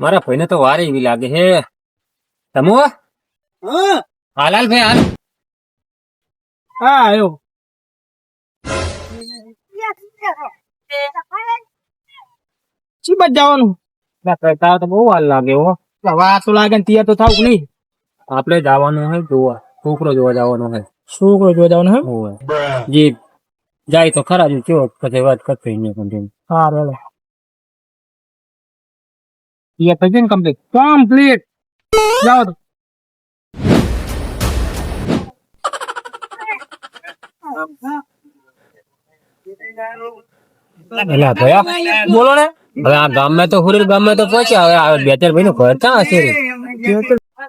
મારા ભાઈને તો વારે એવી લાગે હે. તમુ? હાલાલ ભાઈ હાલ. હા આવ્યો ચી બાજુ જવાનું? ના, કરતા તો બહુ વાર લાગે હો. વાત તો લાગે ને તૈયાર તો થાવ નહીં? આપણે જવાનું હે જોવા. છોકરો જોવા જવાનો હે છોકરો જોવા જવાનું હે હોવે. જી જાય તો ખરા જ ચો પછી વાત કરતો એને પણ હા રેલો તૈયાર થઈ ગયું ને કમ્પ્લીટ કમ્પ્લીટ જાઓ તો એટલે ભયા બોલો ને હવે આ ગામમાં તો હુરીર ગામમાં તો પહોંચ્યા હવે આ બે ચાર ભાઈ નું ઘર ક્યાં હશે રે?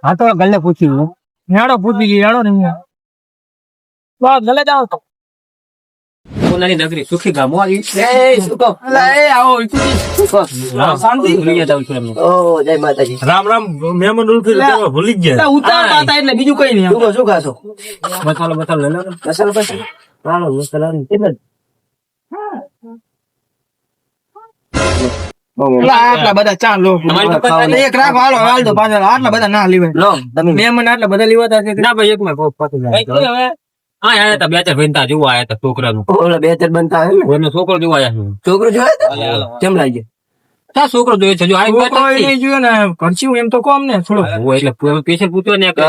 હા તો ગલ્લે પૂછ્યું હેડો પૂછી ગઈ હેડો ને બસ ગલે જાઓ તો સોનાની નગરી. સુખી ગામો આવી. એ આવો શાંતિ. ભૂલી ગયા તા એમને. રામ રામ. મહેમાન ઉલ્ફી ભૂલી ગયા. ઉતારતા હતા એટલે બીજું કઈ નહીં મસાલો મસાલો લે લો ને. હાલો, મસાલો લઈ આટલા બધા ચા લો. તમારી દુકાન ખાલી? એક રાખો હાલો હાલ તો પાછળ. આટલા બધા ના લેવાય. મહેમાન આટલા બધા લેવાતા છે ના ભાઈ એક માં પતી હવે? હા આયા તા બે ચાર બનતા તા જોવા આયા તા છોકરાનું. ને? છોકરો જોવા આયા લાગે તા છોકરો જોયો છે? જો આ વાત છોકરો એ જોયો ને ઘરચી એમ તો કોમ ને થોડો. હું એટલે પેશન્ટ પૂછ્યો ને કે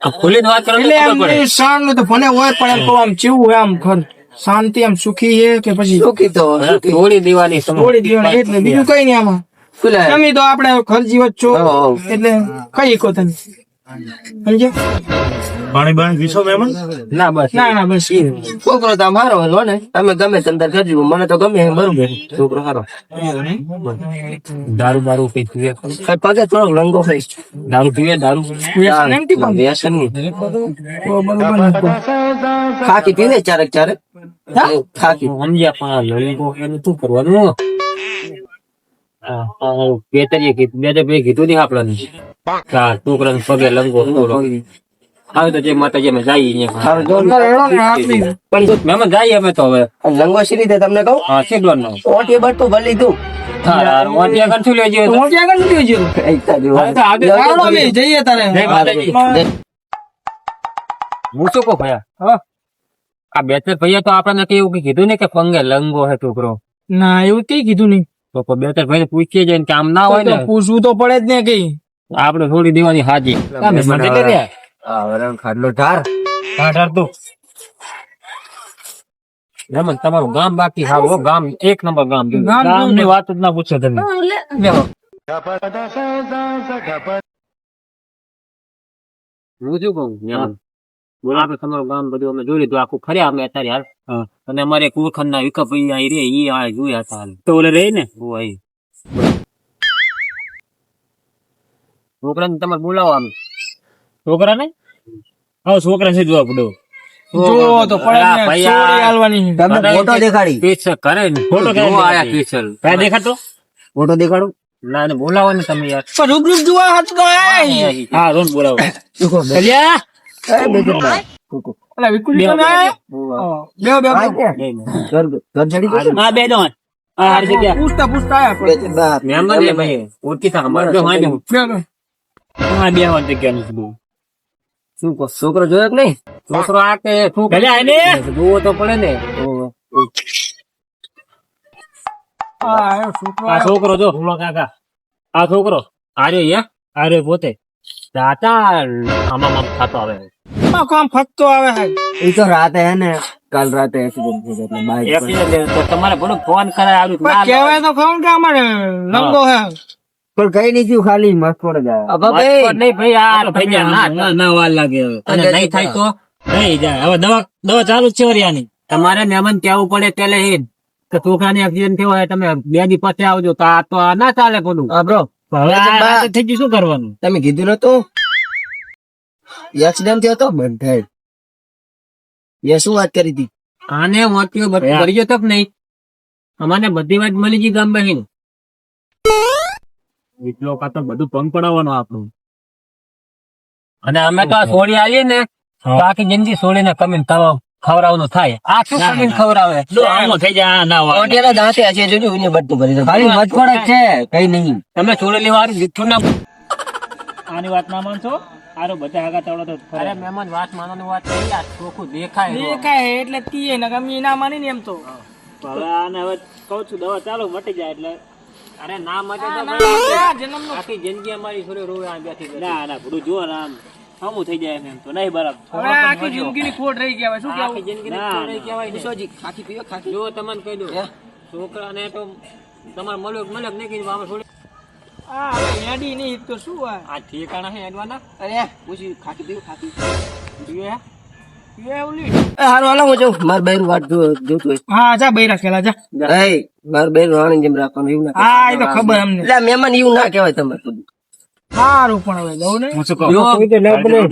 આ ખુલ્લી વાત કરો એટલે તો એમ ખબર પડે. નહીં, શાનનું તો ભલે હોય પણ એમ તો આમ ચેવું હોય આમ શાંતિ આમ સુખી છે કે પછી થોડી દીવાની સમજ. થોડી દિવસ એટલે બીજું કઈ નહીં આમાં. તમે તો આપણે ઘર વચ્ચો એટલે કઈ કો તમે. સમજ્યા પાણી બાણી પીશો મેમન ના બસ. ના ના બસ. છોકરો તો મારો હલો ને. તમે ગમે તંદર કરજો મને તો ગમે એમ બરોબર. છોકરો હારો દારૂ બારૂ પી પીવે. કઈ પગે થોડોક લંગો થઈ દારૂ પીવે દારૂ વ્યસન એમ થી પણ. વ્યસનની તો બરોબર નથી. ખાકી પીવે ચારક ચારક? ખાકી સમજ્યા પણ લંગો એને એનું શું કરવાનું? આ- આ બેતરીએ કીધું બે બે કીધું નહીં આપણને. આ છોકરાને પગે લંગો થોડો. હવે તો જે માતાજી અમે જઈએ અહીંયા. હવે જો એનો ને આટલી પણ જો મહેમાન જઈએ અમે તો હવે. લંગો સી રીતે તમને કહું? હા શેડવાન નો ઓટી બટુ ભલી તું વાંટિયા કંઠું લેજો તો હું ત્યાં આગળ નથી ગયો. એકતા જો. હા, તો આગળ ચાલો અમે જઈએ તારે. જય માતાજી. હું શું કહું ભયા. હા. આ બે ચાર ભૈયા તો આપણને કઈ એવું કઈ કીધું ને કે પંગે લંગો હે છોકરો ના એવું કઈ કીધું નહીં. તો બે ત્રણ ભાઈ પૂછીએ જઈને કે આમ ના હોય તો ને. પૂછવું તો પડે જ ને કઈ. આપડે થોડી દેવાની હાજી. મહેમાન આવે. ખાડલો તું. રમન તમારું ગામ બાકી હા ગામ એક નંબર ગામ ગામ ગામની વાત જ ના પૂછો તમે. હું શું કહું? બોલો. તમારું ગામ બધું અમે જોઈ લીધું આખું ફર્યા અમે અત્યારે હાલ. અને અમારે કુરખંડ ના વિકભાઈ અહીં રે ઈ આ જોયા હતા હાલ. તો ઓલે રે ને હોય છોકરાને તમારે બોલાવો આમ. છોકરાને? હા છોકરા છે જોવા પડો જો તો પડે ભાઈ હાલવાની તમને ફોટો દેખાડી. પીછે કરે ને. ફોટો જો આયા પીછલ કયા દેખાતો ફોટો દેખાડું. ના ને બોલાવો ને તમે યાર. પણ જોવા હા રોન બોલાવો. કલ્યા? હા. ઘર ઘર ચડી ગયું હા બે દોન હા હારી જગ્યા. પૂછતા પૂછતા આયા બે પણ. ચાર બાર. મહેમાન ને ભાઈ ઓળખી તા જો બેહો. હા બે જગ્યા બહુ. શું છોકરો જોયો કે નહીં? છોકરો આ કે શું? કલ્યા આને જોવો તો પડે ને. છોકરો આ છોકરો જો કાકા. આ છોકરો. આર્યો યા આર્યો પોતે. દાતા આમાં મમ ખાતો આવે. કામ ફરતો આવે હે? એ તો રાતે હે ને કાલ રાતે એક્સિડન્ટ થયો એટલે બાઈક એક્સિડન્ટ તો તમારે બોલો ફોન કરે આવ્યું ના કહેવાય તો ફોન કે અમારે? લંગો હે. પણ કઈ નહીં થયું ખાલી મસ્ત પડે જાય નહીં ભાઈ આ ભાઈ ના ના ના વાર લાગે હવે. અને નહીં થાય તો? નહીં જાય. હવે દવા દવા ચાલુ છે વરિયાની તમારે નેમન કેવું પડે પેલે એ કે છોકરાને એક્સિડન્ટ થયો હોય તમે બે દી પછી આવજો તો આ તો આ ના ચાલે પેલું હા બ્રો. હવે થઈ ગયું શું કરવાનું? તમે કીધું નતું એક્સિડન્ટ થયો તો બંધાય. એ શું વાત કરી હતી? આને વાંચ્યો ગયો તક નહીં. અમારે બધી વાત મળી ગઈ ગામ બહેન. એટલો કાતો બધું પંગ પડાવવાનો આપણું. અને અમે તો આ સોળી આવીએ ને બાકી જિંદગી જિંદગી સોડીને કમીને ખવ- ખવડાવવાનું થાય. આ શું કમીને ખવડાવે? થઈ જાય ના ઓટિયાના દાંતે હશે જોજો એને બધું ભરી દો. ખાલી મજકોડ જ છે કઈ નહીં. તમે છોડેલી વાર જીઠું ના આની વાત ના માનશો? આરો બધા આગા તવડો તો અરે મહેમાન વાત માનવાની વાત નહીં આ ચોખ્ખું દેખાય. દેખાય એટલે તીએ ને ગમી ના માની ને એમ તો. હવે આને હવે કહું છું દવા ચાલો મટી જાય એટલે. અરે ના મટે તો જન્મ જન્મનો આખી જિંદગી અમારી છોડી રોવે આ બેઠી બેઠી. ના ના ભૂડું જુઓ આમ. હમું થઈ જાય એમ તો નહીં બરાબર. હવે આખી જિંદગીની ખોટ રહી ગયા હવે શું આખી કેવું? જિંદગીની ખોટ રહી કહેવાય. વિશ્વજી ખાખી પીવો ખાખી. જો તમને કહી દઉં. છોકરાને તો તમારે મળ્યો મળ્યો નહીં કીધું આમાં થોડી. આ હેડી નહીં તો શું આ આ ઠેકાણા હે એડવાના? અરે પૂછી ખાખી પીવો ખાખી. પીવે હારું હું જાઉં. માર બેન વાટ જોતું હા જા બૈરા ખેલા જા. માર બેન વાણી જેમ રાખવાનું એવું ના હા એ તો ખબર અમને. એટલે મહેમાન એવું ના કહેવાય તમારે સારું પણ હવે જવું ને હું શું કહું?